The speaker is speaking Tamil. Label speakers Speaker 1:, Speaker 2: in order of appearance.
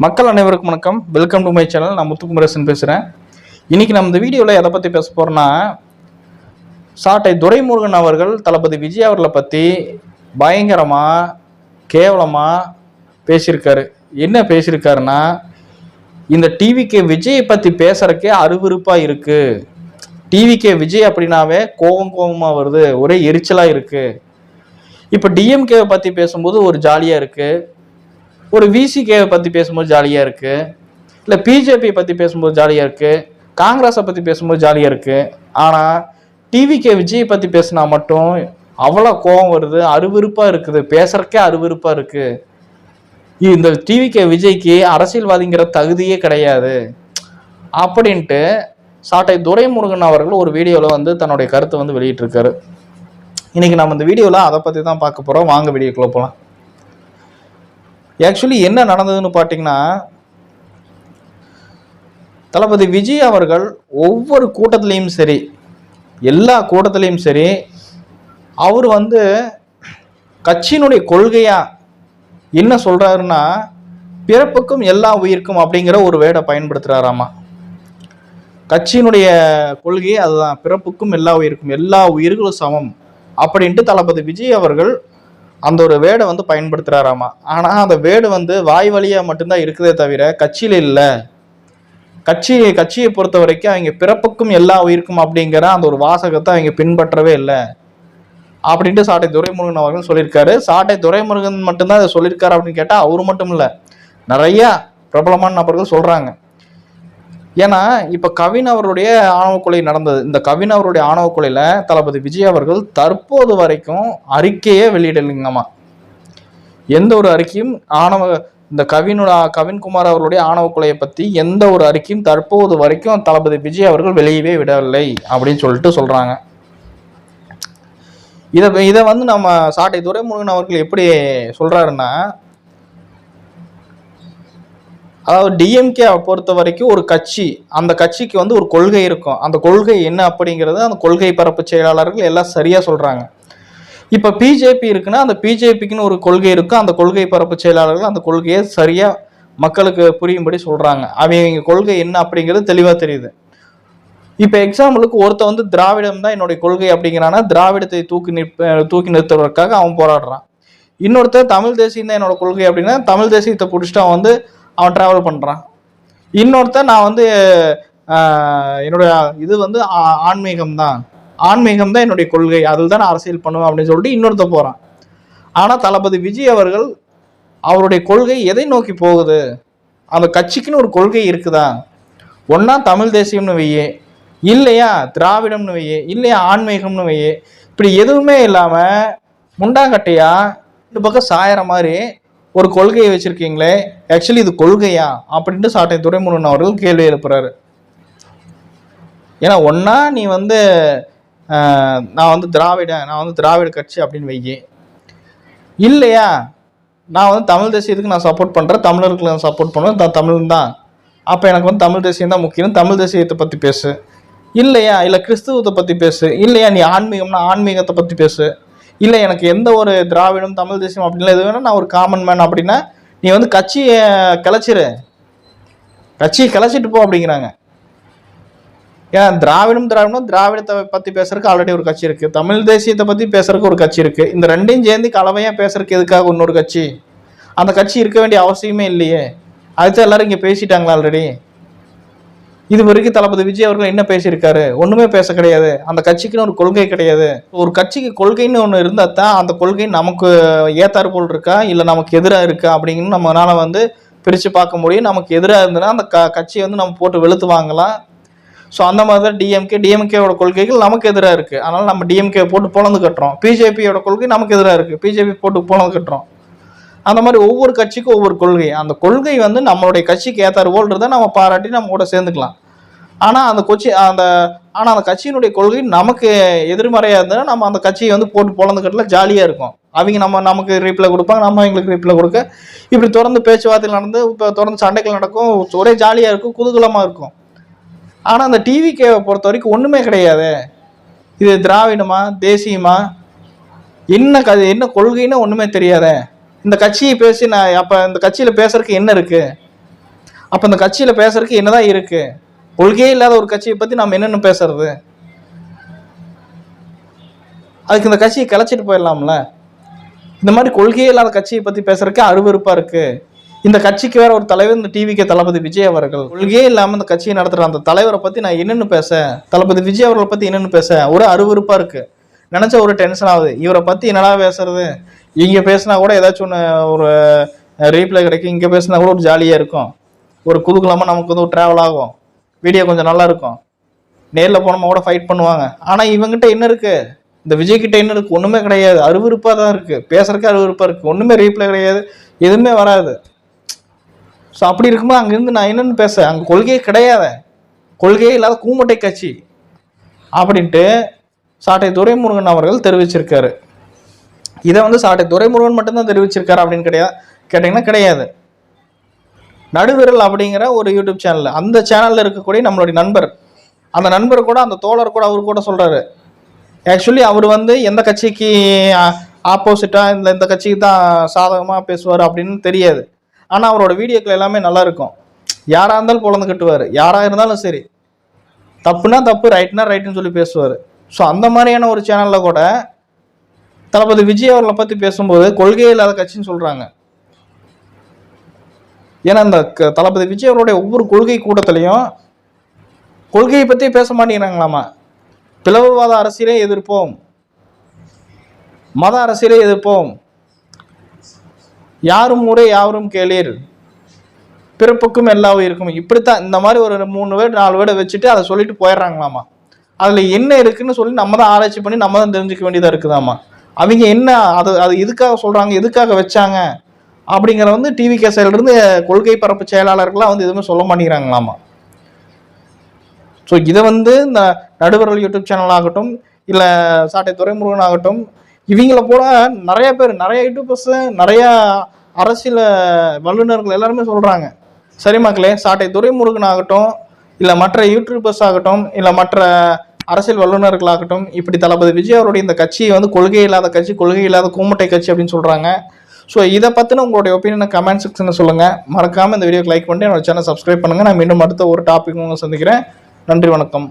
Speaker 1: மக்கள் அனைவருக்கும் வணக்கம். வெல்கம் டு மை சேனல் நான் முத்துக்குமரசன் பேசுகிறேன் இன்னைக்கு நம்ம இந்த வீடியோவில் எதை பற்றி பேச போகிறோன்னா சாட்டை துரைமுருகன் அவர்கள் தளபதி விஜய் அவர்களை பற்றி பயங்கரமாக கேவலமாக பேசியிருக்காரு. என்ன பேசியிருக்காருன்னா இந்த டிவிகே விஜயை பற்றி பேசுகிறக்கே அருவிருப்பாக இருக்குது டிவிக்கே விஜய் அப்படின்னாவே கோவம் கோபமாக வருது ஒரே எரிச்சலாக இருக்குது இப்போ டிஎம்கேவை பற்றி பேசும்போது ஒரு ஜாலியாக இருக்குது ஒரு விசிகேவை பற்றி பேசும்போது ஜாலியாக இருக்குது இல்லை பிஜேபி பற்றி பேசும்போது ஜாலியாக இருக்குது காங்கிரஸை பற்றி பேசும்போது ஜாலியாக இருக்குது ஆனால் டிவிகே விஜய் பற்றி பேசினா மட்டும் அவ்வளோ கோபம் வருது அருவிருப்பாக இருக்குது. பேசுறக்கே அருவிருப்பாக இருக்குது இந்த டிவிகே விஜய்க்கு அரசியல்வாதிங்கிற தகுதியே கிடையாது. அப்படின்ட்டு சாட்டை துரைமுருகன் அவர்கள் ஒரு வீடியோவில் வந்து தன்னுடைய கருத்தை வந்து வெளியிட்டிருக்காரு. இன்னைக்கு நம்ம இந்த வீடியோவில் அதை பற்றி தான் பார்க்க போகிறோம் வாங்க வீடியோக்குள்ளே போகலாம் ஆக்சுவலி என்ன நடந்ததுன்னு பார்த்தீங்கன்னா தளபதி விஜய் அவர்கள் ஒவ்வொரு கூட்டத்துலேயும் சரி எல்லா கூட்டத்துலேயும் சரி அவர் வந்து கட்சியினுடைய கொள்கையா என்ன சொல்றாருன்னா பிறப்புக்கும் எல்லா உயிருக்கும் அப்படிங்கிற ஒரு வேடை பயன்படுத்துறாராமா. கட்சியினுடைய கொள்கையே அதுதான் பிறப்புக்கும் எல்லா உயிருக்கும் எல்லா உயிர்களும் சமம் அப்படின்ட்டு தளபதி விஜய் அவர்கள் அந்த ஒரு வேடை வந்து பயன்படுத்துகிறாராமா ஆனால் அந்த வேடு வந்து வாய் வழியாக மட்டும்தான் இருக்குதே தவிர கட்சியில் இல்லை. கட்சி கட்சியை பொறுத்த வரைக்கும் அவங்க பிறப்புக்கும் எல்லா உயிருக்கும் அப்படிங்கிற அந்த ஒரு வாசகத்தை அவங்க பின்பற்றவே இல்லை. அப்படின்ட்டு சாட்டை துரைமுருகன் அவர்கள் சொல்லியிருக்காரு. சாட்டை துரைமுருகன் மட்டும்தான் அதை சொல்லியிருக்காரு அப்படின்னு கேட்டால் அவர் மட்டும் இல்லை. நிறையா பிரபலமான நபர்கள் சொல்கிறாங்க ஏன்னா இப்ப கவின் அவருடைய ஆணவ கொலை நடந்தது. இந்த கவின் அவருடைய ஆணவ கொலையில தளபதி விஜய் அவர்கள் தற்போது வரைக்கும் அறிக்கையே வெளியிடலைங்கம்மா. எந்த ஒரு அறிக்கையும் ஆணவ இந்த கவினோட கவின்குமார் அவருடைய ஆணவ கொலையை பத்தி எந்த ஒரு அறிக்கையும் தற்போது வரைக்கும் தளபதி விஜய் அவர்கள் வெளியவே விடவில்லை அப்படின்னு சொல்லிட்டு சொல்றாங்க. இதை இதை வந்து நம்ம சாட்டை துரைமுருகன் அவர்கள் எப்படி சொல்றாருன்னா அதாவது டிஎம்கே பொறுத்த வரைக்கும் ஒரு கட்சி அந்த கட்சிக்கு வந்து ஒரு கொள்கை இருக்கும். அந்த கொள்கை என்ன அப்படிங்கிறது அந்த கொள்கை பரப்பு செயலாளர்கள் எல்லாம் சரியாக சொல்கிறாங்க இப்போ பிஜேபி இருக்குன்னா அந்த பிஜேபிக்குன்னு ஒரு கொள்கை இருக்கும். அந்த கொள்கை பரப்பு செயலாளர்கள் அந்த கொள்கையை சரியாக மக்களுக்கு புரியும்படி சொல்கிறாங்க அவங்க கொள்கை என்ன அப்படிங்கிறது தெளிவாக தெரியுது. இப்போ எக்ஸாம்பிளுக்கு ஒருத்த வந்து திராவிடம் தான் என்னுடைய கொள்கை அப்படிங்கிறானா திராவிடத்தை தூக்கி நிற்ப தூக்கி நிறுத்துவதற்காக அவன் போராடுறான். இன்னொருத்தர் தமிழ் தேசியம் தான் என்னோட கொள்கை அப்படின்னா தமிழ் தேசியத்தை பிடிச்சிட்டு அவன் வந்து அவன் ட்ராவல் பண்ணுறான் இன்னொருத்தன் நான் வந்து என்னுடைய இது வந்து ஆ- ஆன்மீகம் தான் ஆன்மீகம் தான் என்னுடைய கொள்கை. அதில் தான் நான் அரசியல் பண்ணுவேன் அப்படின்னு சொல்லிட்டு இன்னொருத்த போகிறான் ஆனால் தளபதி விஜய் அவர்கள் அவருடைய கொள்கை எதை நோக்கி போகுது? அந்த கட்சிக்குன்னு ஒரு கொள்கை இருக்குதா? ஒன்றா தமிழ் தேசியம்னு வையே. இல்லையா திராவிடம்னு வையே. இல்லையா ஆன்மீகம்னு வையே. இப்படி எதுவுமே இல்லாமல் முண்டாங்கட்டையா? இந்த பக்கம் சாயற மாதிரி ஒரு கொள்கையை வச்சிருக்கீங்களே ஆக்சுவலி இது கொள்கையா? அப்படின்ட்டு சாட்டை துரைமுருகன் அவர்கள் கேள்வி எழுப்புறாரு. ஏன்னா ஒன்னா நீ வந்து நான் வந்து திராவிட நான் வந்து திராவிட கட்சி அப்படின்னு வைக்கி இல்லையா? நான் வந்து தமிழ் தேசியத்துக்கு நான் சப்போர்ட் பண்ணுறேன் தமிழர்களுக்கு நான் சப்போர்ட் பண்ணுவேன் தான் தமிழ் தான். அப்போ எனக்கு வந்து தமிழ் தேசியம் தான் முக்கியம். தமிழ் தேசியத்தை பற்றி பேசு. இல்லையா? இல்லை கிறிஸ்துவத்தை பற்றி பேசு. இல்லையா? நீ ஆன்மீகம்னா ஆன்மீகத்தை பற்றி பேசு. இல்லை எனக்கு எந்த ஒரு திராவிடம் தமிழ் தேசியம் அப்படின்லாம் எது வேணால் நான் ஒரு காமன் மேன் அப்படின்னா நீ வந்து கட்சியை கிளச்சிரு. கட்சியை கிளச்சிட்டு போ அப்படிங்கிறாங்க. ஏன் திராவிடம் திராவிடம் திராவிடத்தை பற்றி பேசுறதுக்கு ஆல்ரெடி ஒரு கட்சி இருக்குது தமிழ் தேசியத்தை பற்றி பேசுறதுக்கு ஒரு கட்சி இருக்குது இந்த ரெண்டையும் சேர்ந்து கலவையாக பேசுறதுக்கு எதுக்காக இன்னொரு கட்சி? அந்த கட்சி இருக்க வேண்டிய அவசியமே இல்லையே. அதுதான் எல்லாரும் இங்கே பேசிட்டாங்களா ஆல்ரெடி இது வரைக்கும் தளபதி விஜய் அவர்கள் என்ன பேசியிருக்காரு? ஒண்ணுமே பேச கிடையாது. அந்த கட்சிக்குன்னு ஒரு கொள்கை கிடையாது. ஒரு கட்சிக்கு கொள்கைன்னு ஒன்று இருந்தால் தான் அந்த கொள்கை நமக்கு ஏத்தாறு போல் இருக்கா? இல்லை நமக்கு எதிராக இருக்கா? அப்படிங்கன்னு நம்மளால வந்து பிரித்து பார்க்க முடியும். நமக்கு எதிராக இருந்ததுன்னா அந்த க கட்சியை வந்து நம்ம போட்டு வெளுத்து வாங்கலாம். ஸோ அந்த மாதிரி தான் டிஎம்கே டிஎம்கேவோட கொள்கைகள் நமக்கு எதிராக இருக்குது அதனால் நம்ம டிஎம்கே போட்டு பொழந்து கட்டுறோம். பிஜேபியோட கொள்கை நமக்கு எதிராக இருக்குது பிஜேபி போட்டு பொழந்து கட்டுறோம். அந்த மாதிரி ஒவ்வொரு கட்சிக்கும் ஒவ்வொரு கொள்கை. அந்த கொள்கை வந்து நம்மளுடைய கட்சிக்கு ஏத்தாறு போல் நம்ம பாராட்டி நம்ம கூட சேர்ந்துக்கலாம். ஆனால் அந்த கொச்சி அந்த ஆனால் அந்த கட்சியினுடைய கொள்கை நமக்கு எதிர்மறையாக இருந்ததுன்னா நம்ம அந்த கட்சியை வந்து போட்டு பொழந்துக்கட்டில் ஜாலியாக இருக்கும். அவங்க நம்ம நமக்கு ரீப்ளை கொடுப்பாங்க நம்ம அவங்களுக்கு ரீப்ளை கொடுக்க. இப்படி தொடர்ந்து பேச்சுவார்த்தையில் நடந்து இப்போ தொடர்ந்து சண்டைகள் நடக்கும் ஒரே ஜாலியாக இருக்கும் குதூகலமாக இருக்கும். ஆனால் அந்த டிவிகேவை பொறுத்த வரைக்கும் ஒன்றுமே கிடையாது. இது திராவிடமா தேசியமா என்ன க என்ன கொள்கைன்னு ஒன்றுமே தெரியாதே. இந்த கட்சியை பேசி நான் அப்போ இந்த கட்சியில் பேசுறதுக்கு என்ன இருக்குது அப்போ இந்த கட்சியில் பேசுறதுக்கு என்னதான் இருக்கு? கொள்கையே இல்லாத ஒரு கட்சியை பற்றி நம்ம என்னென்ன பேசுறது? அதுக்கு இந்த கட்சியை கிளச்சிட்டு போயிடலாம்ல? இந்த மாதிரி கொள்கையே இல்லாத கட்சியை பற்றி பேசுறதுக்கு அருவருப்பாக இருக்கு. இந்த கட்சிக்கு வேற ஒரு தலைவர் இந்த டிவிக்கு தளபதி விஜய் அவர்கள். கொள்கையே இல்லாமல் இந்த கட்சியை நடத்துகிற அந்த தலைவரை பற்றி நான் என்னென்னு பேச? தளபதி விஜய் அவர்களை பற்றி என்னென்னு பேச? ஒரு அருவருப்பாக இருக்கு. நினச்ச ஒரு டென்ஷன் ஆகுது. இவரை பற்றி என்னடா பேசுறது? இங்கே பேசினா கூட ஏதாச்சும் ஒன்று ஒரு ரீப்ளை கிடைக்கும். இங்கே பேசினா கூட ஒரு ஜாலியாக இருக்கும். ஒரு குதூகலமாக நமக்கு வந்து ஒரு ட்ராவல் ஆகும். வீடியோ கொஞ்சம் நல்லா இருக்கும். நேரில் போனோமா கூட ஃபைட் பண்ணுவாங்க. ஆனால் இவங்கிட்ட என்ன இருக்கு? இந்த விஜய் கிட்ட என்ன இருக்கு? ஒன்றுமே கிடையாது. அருவருப்பாக தான் இருக்கு. பேசுறதுக்கு அருவருப்பாக இருக்கு. ஒன்றுமே ரீப்ளை கிடையாது. எதுவுமே வராது. ஸோ அப்படி இருக்கும்போது அங்கேருந்து நான் என்னன்னு பேச அங்கே கொள்கையே கிடையாது. கொள்கையே இல்லாத கூமட்டை கட்சி. அப்படின்ட்டு சாட்டை துரைமுருகன் அவர்கள் தெரிவிச்சிருக்காரு. இதை வந்து சாட்டை துரைமுருகன் மட்டும்தான் தெரிவிச்சிருக்காரு அப்படின்னு கிடையாது கேட்டிங்கன்னா கிடையாது. நடுவிரல் அப்படிங்கிற ஒரு யூடியூப் சேனல். அந்த சேனலில் இருக்கக்கூடிய நம்மளுடைய நண்பர். அந்த நண்பர் கூட அந்த தோழர் கூட அவர் கூட சொல்கிறாரு ஆக்சுவலி அவர் வந்து எந்த கட்சிக்கு ஆப்போசிட்டாக இந்த இந்த கட்சிக்கு தான் சாதகமாக பேசுவார் அப்படின்னு தெரியாது. ஆனால் அவரோட வீடியோக்கள் எல்லாமே நல்லா இருக்கும். யாராக இருந்தாலும் பொழந்து கட்டுவார். யாராக இருந்தாலும் சரி. தப்புனா தப்பு ரைட்னா ரைட்டுன்னு சொல்லி பேசுவார். ஸோ அந்த மாதிரியான ஒரு சேனலில் கூட தளபதி விஜய் அவர்களை பற்றி பேசும்போது கொள்கை இல்லாத கட்சின்னு சொல்கிறாங்க ஏன்னா அந்த க- தளபதி விஜய் அவருடைய ஒவ்வொரு கொள்கை கூட்டத்திலையும் கொள்கையை பற்றி பேச மாட்டேங்கிறாங்களாமா? பிளவுவாத அரசியலே எதிர்ப்போம். மத அரசியலே எதிர்ப்போம். யாரும் ஊரே யாரும் கேளீர். பிறப்புக்கும் எல்லா உயிருக்கும். இப்படித்தான் இந்த மாதிரி ஒரு மூணு வேர்டு நாலு வேர்டை வச்சுட்டு அதை சொல்லிட்டு போயிடுறாங்களாமா? அதில் என்ன இருக்குன்னு சொல்லி நம்ம தான் ஆராய்ச்சி பண்ணி நம்ம தான் தெரிஞ்சுக்க வேண்டியதாக இருக்குதாமா? அவங்க என்ன அது அது எதுக்காக சொல்கிறாங்க எதுக்காக வச்சாங்க அப்படிங்கிற வந்து டிவி இருந்து கொள்கை பரப்பு செயலாளர்கள்லாம் வந்து எதுவுமே சொல்ல மாட்டேங்கிறாங்களாமா. ஸோ இதை வந்து இந்த நடுவர்கள் யூடியூப் சேனல் ஆகட்டும் இல்லை சாட்டை துறைமுருகன் ஆகட்டும் இவங்கள போல நிறைய பேர் நிறைய யூடியூபர்ஸ் நிறைய அரசியல் வல்லுநர்கள் எல்லாருமே சொல்கிறாங்க சரி மக்களே சாட்டை துறைமுருகன் ஆகட்டும் இல்லை மற்ற யூடியூபர்ஸ் ஆகட்டும் இல்லை மற்ற அரசியல் வல்லுநர்களாகட்டும் இப்படி தளபதி விஜய் அவருடைய இந்த கட்சியை வந்து கொள்கை இல்லாத கட்சி கொள்கை இல்லாத கூமுட்டை கட்சி அப்படின்னு சொல்கிறாங்க ஸோ இதை பற்றின உங்களுடைய ஒப்பீனியனை கமெண்ட் செக்ஷனில் சொல்லுங்கள் மறக்காமல் இந்த வீடியோக்கு லைக் பண்ணிட்டு என்னோட சேனல் சப்ஸ்கிரைப் பண்ணுங்கள் நான் மீண்டும் அடுத்த ஒரு டாபிக் உங்களை சந்திக்கிறேன். நன்றி வணக்கம்.